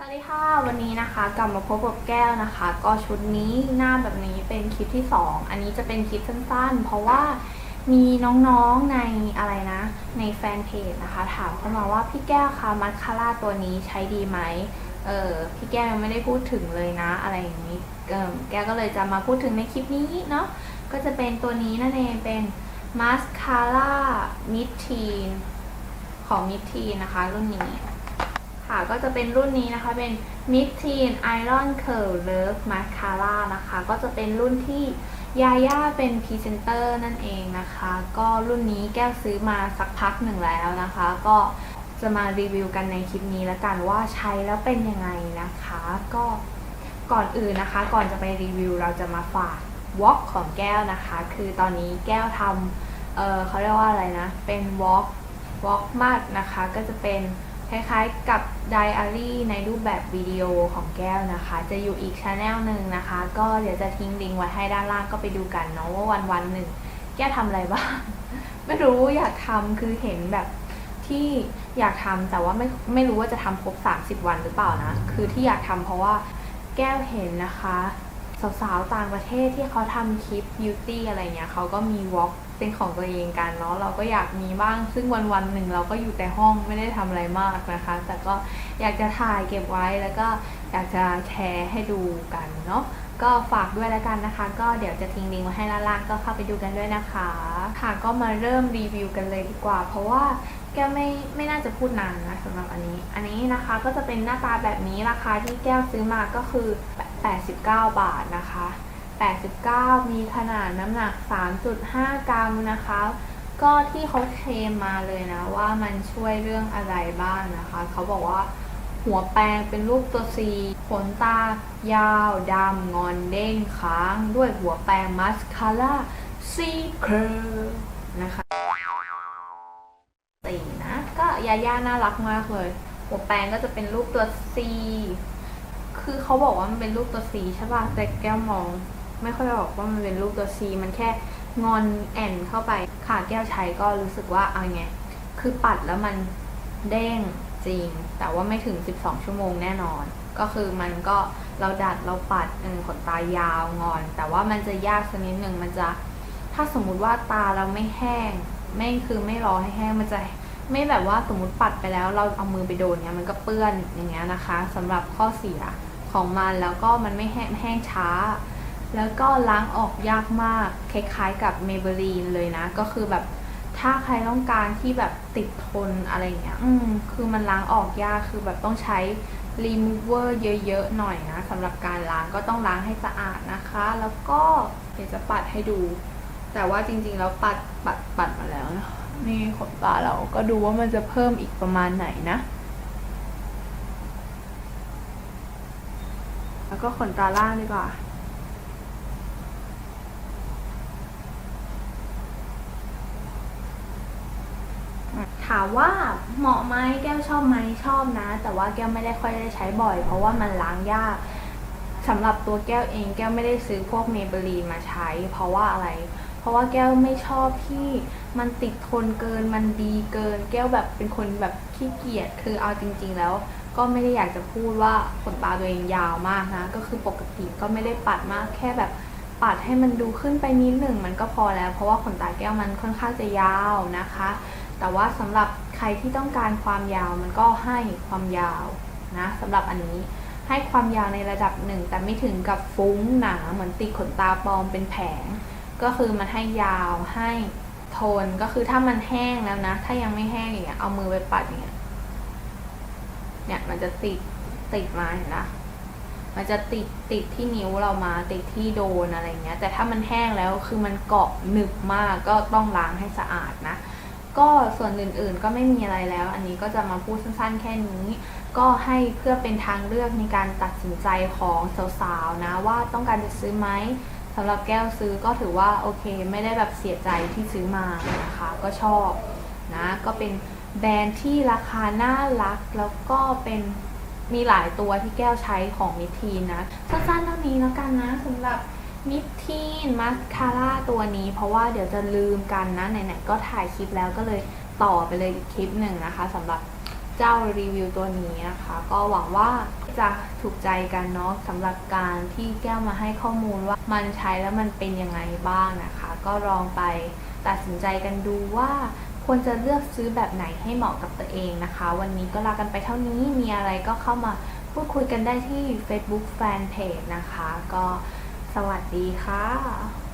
สวัสดีค่ะ วันนี้นะคะกลับมาพบกับแก้วนะคะ ก็ชุดนี้หน้าแบบนี้เป็นคลิปที่ 2 อันนี้จะเป็นคลิปสั้นๆ เพราะว่ามีน้องๆในอะไรนะ ในแฟนเพจนะคะ ถามเข้ามาว่าพี่แก้วคะมัสคาร่าตัวนี้ใช้ดีไหมเออพี่แก้วยังไม่ได้พูดถึงเลยนะ อะไรอย่างนี้เออแก้วก็เลยจะมาพูดถึงในคลิปนี้เนาะก็จะเป็นตัวนี้นั่นเองเป็นมัสคาร่ามิดทีนของมิดทีนนะคะรุ่นนี้ ค่ะก็จะเป็นรุ่นนี้นะคะเป็น Mid Teen Iron Curl Love Mascara นะคะ ก็จะเป็นรุ่นที่ยาย่าเป็นพรีเซนเตอร์นั่นเองนะคะ ก็รุ่นนี้แก้วซื้อมาสักพักหนึ่งแล้วนะคะ ก็จะมารีวิวกันในคลิปนี้แล้วกันว่าใช้แล้วเป็นยังไงนะคะ ก็ก่อนอื่นนะคะ ก่อนจะไปรีวิวเราจะมาฝากวอล์กของแก้วนะคะ คือตอนนี้แก้วทำเออเขาเรียกว่าอะไรนะ เป็นวอล์กวอล์กมัดนะคะ ก็จะเป็น คล้ายๆกับไดอารี่ในรูปแบบวิดีโอของแก้วนะคะ จะอยู่อีกช anel หนึ่งนะคะ ก็เดี๋ยวจะทิ้งลิงก์ไว้ให้ด้านล่างก็ไปดูกันเนาะว่าวันวันๆหนึ่งแก้วทำอะไรบ้าง ไม่รู้อยากทำคือเห็นแบบที่อยากทำแต่ว่าไม่ไม่รู้ว่าจะทำครบ 30 วันหรือเปล่านะ คือที่อยากทำเพราะว่าแก้วเห็นนะคะสาวๆต่างประเทศที่เขาทำคลิปบิวตี้อะไรเงี้ยเขาก็มีวอล์ก เป็นของตัวเองกันเนาะเราก็อยากมีบ้างซึ่งวันวันๆหนึ่งเราก็อยู่แต่ห้องไม่ได้ทำอะไรมากนะคะ แต่ก็อยากจะถ่ายเก็บไว้แล้วก็อยากจะแชร์ให้ดูกันเนาะก็ฝากด้วยแล้วกันนะคะ ก็เดี๋ยวจะทิ้งลิงก์ไว้ให้ด้าล่างก็เข้าไปดูกันด้วยนะคะค่ะก็มาเริ่มรีวิวกันเลยดีกว่า เพราะว่าแก้วไม่ไม่น่าจะพูดนานนะสำหรับอันนี้ อันนี้นะคะก็จะเป็นหน้าตาแบบนี้ราคาที่แก้วซื้อมาก็คือ 89 บาทนะคะ 89 มีขนาดน้ำหนัก 3.5 กรัมนะคะ ก็ที่เขาเคลมมาเลยนะ ว่ามันช่วยเรื่องอะไรบ้างนะคะ เขาบอกว่าหัวแปรงเป็นรูปตัว C ขนตายาวดำงอนเด้งค้าง ด้วยหัวแปรงมัสคาร่า C Curl นะคะสีนะก็ยาย่าน่ารักมากเลย หัวแปรงก็จะเป็นรูปตัว C คือเขาบอกว่ามันเป็นรูปตัว C ใช่ป่ะแต่แก้วมอง ไม่ค่อยออกว่ามันเป็นรูปตัว C มันแค่งอนแอนเข้าไปค่ะแก้วใช้ก็รู้สึกว่าเอาไง คือปัดแล้วมันเด้งจริง แต่ว่าไม่ถึง 12 ชั่วโมงแน่นอน ก็คือมันก็เราดัดเราปัดเออขนตายาวงอน แต่ว่ามันจะยากสักนิดหนึ่งมันจะ ถ้าสมมุติว่าตาเราไม่แห้ง ไม่คือไม่รอให้แห้งมันจะไม่แบบว่าสมมติปัดไปแล้วเราเอามือไปโดนเนี้ยมันก็เปื้อนอย่างเงี้ยนะคะสำหรับข้อเสียของมันแล้วก็มันไม่แห้งแห้งช้า แล้วก็ล้างออกยากมาก คล้ายๆกับเมเบลีนเลยนะ ก็คือแบบถ้าใครต้องการที่แบบติดทนอะไรเงี้ย อืม คือมันล้างออกยาก คือแบบต้องใช้ remover เยอะๆหน่อยนะสำหรับการล้างก็ต้องล้างให้สะอาดนะคะ แล้วก็เดี๋ยวจะปัดให้ดู แต่ว่าจริงๆแล้วปัดปัดปัดมาแล้วนะนี่ขนตาเราก็ดูว่ามันจะเพิ่มอีกประมาณไหนนะ แล้วก็ขนตาล่างดีกว่า ถามว่าเหมาะไหมแก้วชอบไหมชอบนะ แต่ว่าแก้วไม่ได้ค่อยได้ใช้บ่อย เพราะว่ามันล้างยากสำหรับตัวแก้วเองแก้วไม่ได้ซื้อพวกเมเบลีนมาใช้ เพราะว่าอะไร เพราะว่าแก้วไม่ชอบที่มันติดทนเกินมันดีเกิน แก้วแบบเป็นคนแบบขี้เกียจคือเอาจริง ๆ แล้ว ก็ไม่ได้อยากจะพูดว่าขนตาตัวเองยาวมากนะ ก็คือปกติก็ไม่ได้ปัดมากแค่แบบปัดให้มันดูขึ้นไปนิดหนึ่งมันก็พอแล้ว เพราะว่าขนตาแก้วมันค่อนข้างจะยาวนะคะ แต่ว่าสำหรับใครที่ต้องการความยาวมันก็ให้ความยาวนะสำหรับอันนี้ให้ความยาวในระดับหนึ่งแต่ไม่ถึงกับฟุ้งหนาเหมือนติดขนตาปลอมเป็นแผง ก็คือมันให้ยาวให้โทนก็คือถ้ามันแห้งแล้วนะ ถ้ายังไม่แห้งอย่างเงี้ยเอามือไปปัดอย่างเงี้ยเนี่ยมันจะติดติดมาเห็นนะมันจะติดติดที่นิ้วเรามาติดที่โดนอะไรเงี้ย แต่ถ้ามันแห้งแล้วคือมันเกาะหนึบมากก็ต้องล้างให้สะอาดนะ ก็ส่วนอื่นๆก็ไม่มีอะไรแล้ว อันนี้ก็จะมาพูดสั้นๆ แค่นี้ ก็ให้เพื่อเป็นทางเลือกในการตัดสินใจของสาวๆนะว่าต้องการจะซื้อไหมสำหรับแก้วซื้อก็ถือว่าโอเค ไม่ได้แบบเสียใจที่ซื้อมานะคะ ก็ชอบนะก็เป็นแบรนด์ที่ราคาน่ารัก แล้วก็เป็นมีหลายตัวที่แก้วใช้ของมิทีนนะสั้นๆเท่านี้แล้วกันนะสำหรับ มิทีนมัสคาร่าตัวนี้ เพราะว่าเดี๋ยวจะลืมกันนะไหนๆก็ถ่ายคลิปแล้วก็เลยต่อไปเลยอีกคลิปหนึ่งนะคะสำหรับเจ้ารีวิวตัวนี้นะคะ ก็หวังว่าจจะถูกใจกันเนาะสำหรับการที่แก้วมาให้ข้อมูลว่ามันใช้แล้วมันเป็นยังไงบ้างนะคะ ก็ลองไปตัดสินใจกันดูว่าควรจะเลือกซื้อแบบไหนให้เหมาะกับตัวเองนะคะ วันนี้ก็ลากันไปเท่านี้มีอะไรก็เข้ามาพูดคุยกันได้ที่ Facebook Fanpage นะคะ ก็ สวัสดีค่ะ